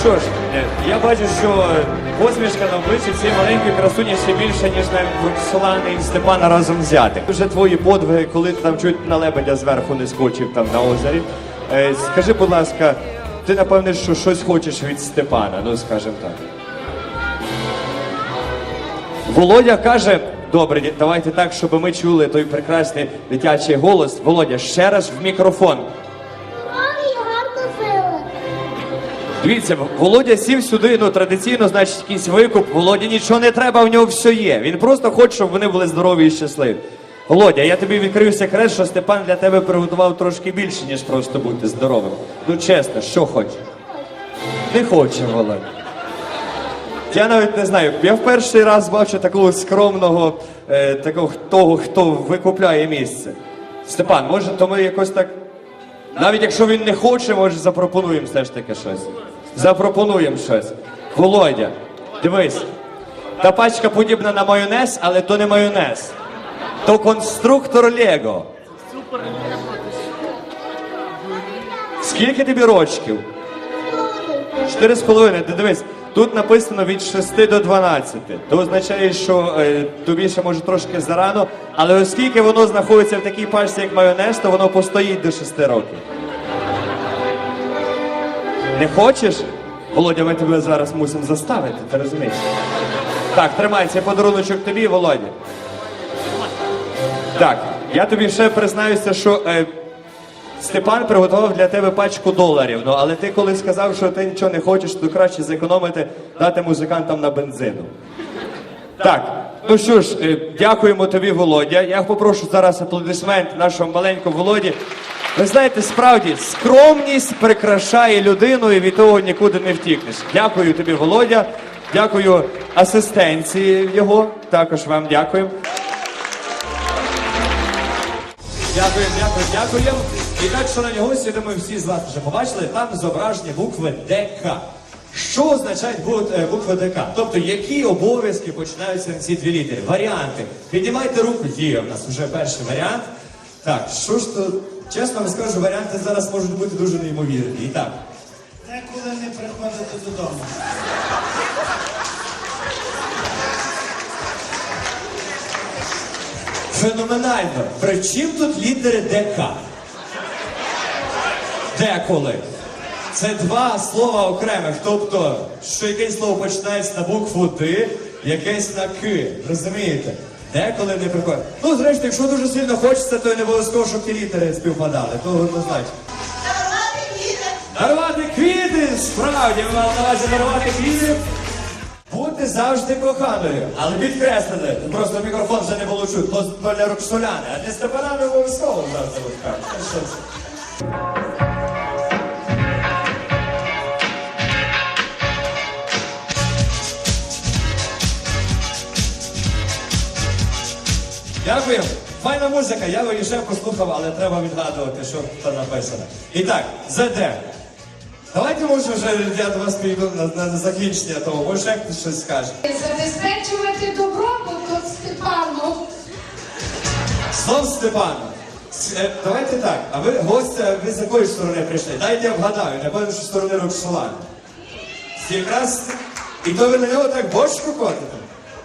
що ж, я бачу, що посмішка на обличчі цієї маленької красуні ще більше, ніж навіть Роксолани і Степана разом взяти. Вже твої подвиги, коли ти там чуть на лебедя зверху не скочив там на озері. Е, Скажи, будь ласка, ти напевне, що щось хочеш від Степана, ну скажімо так. Володя каже, добре, давайте так, щоб ми чули той прекрасний дитячий голос. Володя, ще раз в мікрофон. Дивіться, Володя сів сюди, ну традиційно, значить, якийсь викуп. Володі нічого не треба, в нього все є. Він просто хоче, щоб вони були здорові і щасливі. Володя, я тобі відкрию секрет, що Степан для тебе приготував трошки більше, ніж просто бути здоровим. Ну чесно, що хоче? Не хоче, Володя. Я навіть не знаю. Я в перший раз бачу такого скромного, е, такого того, хто викупляє місце. Степан, може, то ми якось так. Навіть якщо він не хоче, може запропонуємо все ж таки щось. Запропонуємо щось. Володя, дивись. Та пачка подібна на майонез, але то не майонез. То конструктор Лего. Скільки тобі рочків? Чотири з половиною. Ти дивись, тут написано від 6 до 12. То означає, що е, тобі ще може трошки зарано, але оскільки воно знаходиться в такій пачці, як майонез, то воно постоїть до 6 років. Не хочеш? Володя, ми тебе зараз мусимо заставити, ти розумієш? Так, тримай цей подаруночок тобі, Володя. Так, я тобі ще признаюся, що е, Степан приготував для тебе пачку доларів. Ну, але ти коли сказав, що ти нічого не хочеш, то краще зекономити, дати музикантам на бензину. Так, ну що ж, е, дякуємо тобі, Володя. Я попрошу зараз аплодисмент нашому маленькому Володі. Ви знаєте, справді скромність прикрашає людину і від того нікуди не втікнеш. Дякую тобі, Володя. Дякую асистенції його. Також вам дякуємо. Дякую, дякую, дякую. І так, шановні гості, думаю, всі з вас вже побачили, там зображені букви ДК. Що означають е, букви ДК? Тобто, які обов'язки починаються на ці дві літери? Варіанти. Піднімайте руку, є в нас вже перший варіант. Так, що ж то, чесно вам скажу, варіанти зараз можуть бути дуже неймовірні. І так, Деколи не приходити додому. феноменально. При чим тут літери ДК? Деколи. Це два слова окремих. Тобто, що якесь слово починається на букву Д, якесь на К. Розумієте? Деколи не приходить. Ну, зрештою, якщо дуже сильно хочеться, то не обов'язково, щоб ті літери співпадали. То однозначно. Дарувати квіти! Справді, ми мали на увазі дарувати квіти. Бути завжди коханою, але підкреслили. Просто мікрофон вже не було чути. То то для Роксоляни, а для Степана не обов'язково завжди Дякую. Файна музика. Я виїжджав, послухав, але треба відгадувати, що там написано. І так, ЗД. Давайте може вже я до вас прийду на, на закінчення того, може як ти щось скаже. Забезпечувати добробут Степану. Знов Степана. С- е, Давайте так, а ви гостя, ви з якої сторони прийшли? Дайте я вгадаю, напевно, що сторони Роксолани. Якраз і то ви на нього так бочку котите.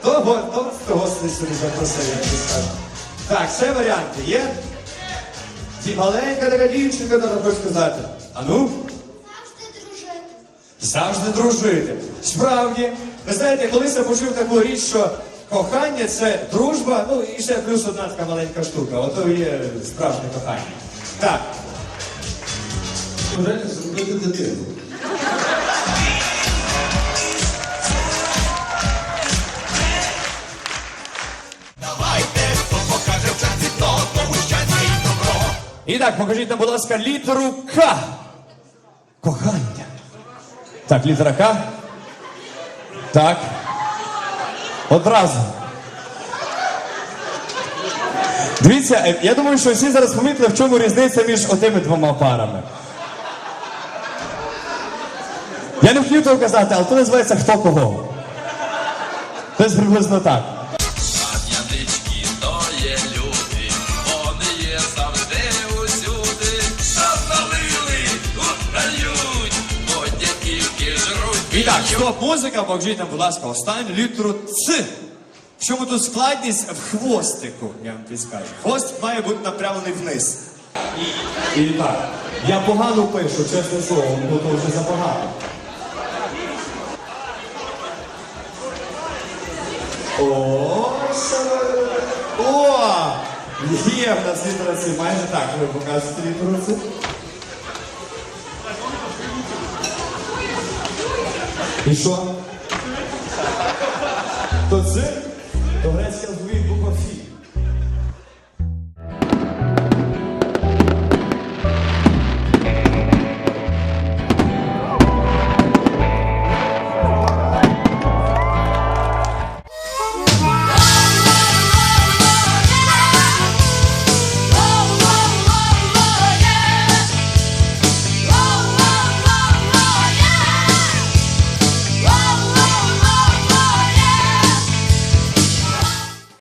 То, го- то, то сюди запросив, як скажете. Так, ще варіанти є. Ді- Маленька така дівчинка, то хочу сказати. А ну? Завжди дружити. Завжди дружити. Справді, ви знаєте, колись я почув таку річ, що кохання це дружба, ну і ще плюс одна така маленька штука. Ото є справжнє кохання. Так, зробити дитину. І так, покажіть нам, будь ласка, літеру К. Кохання. Так, літера К. Так. Одразу. Дивіться, е, я думаю, що всі зараз помітили, в чому різниця між отими двома парами. Я не хотів того казати, але то називається хто кого. Десь приблизно так. Так, стоп, музика, покажіть нам, будь ласка, останню літеру Ц. В чому тут складність в хвостику, я вам підскажу. Хвост має бути напрямлений вниз. І так, я погано пишу, чесне слово, бо то вже забагато. О, О! Є в нас літера Ц, майже так, ви показуєте літеру Ц. І що? То це? То грецьке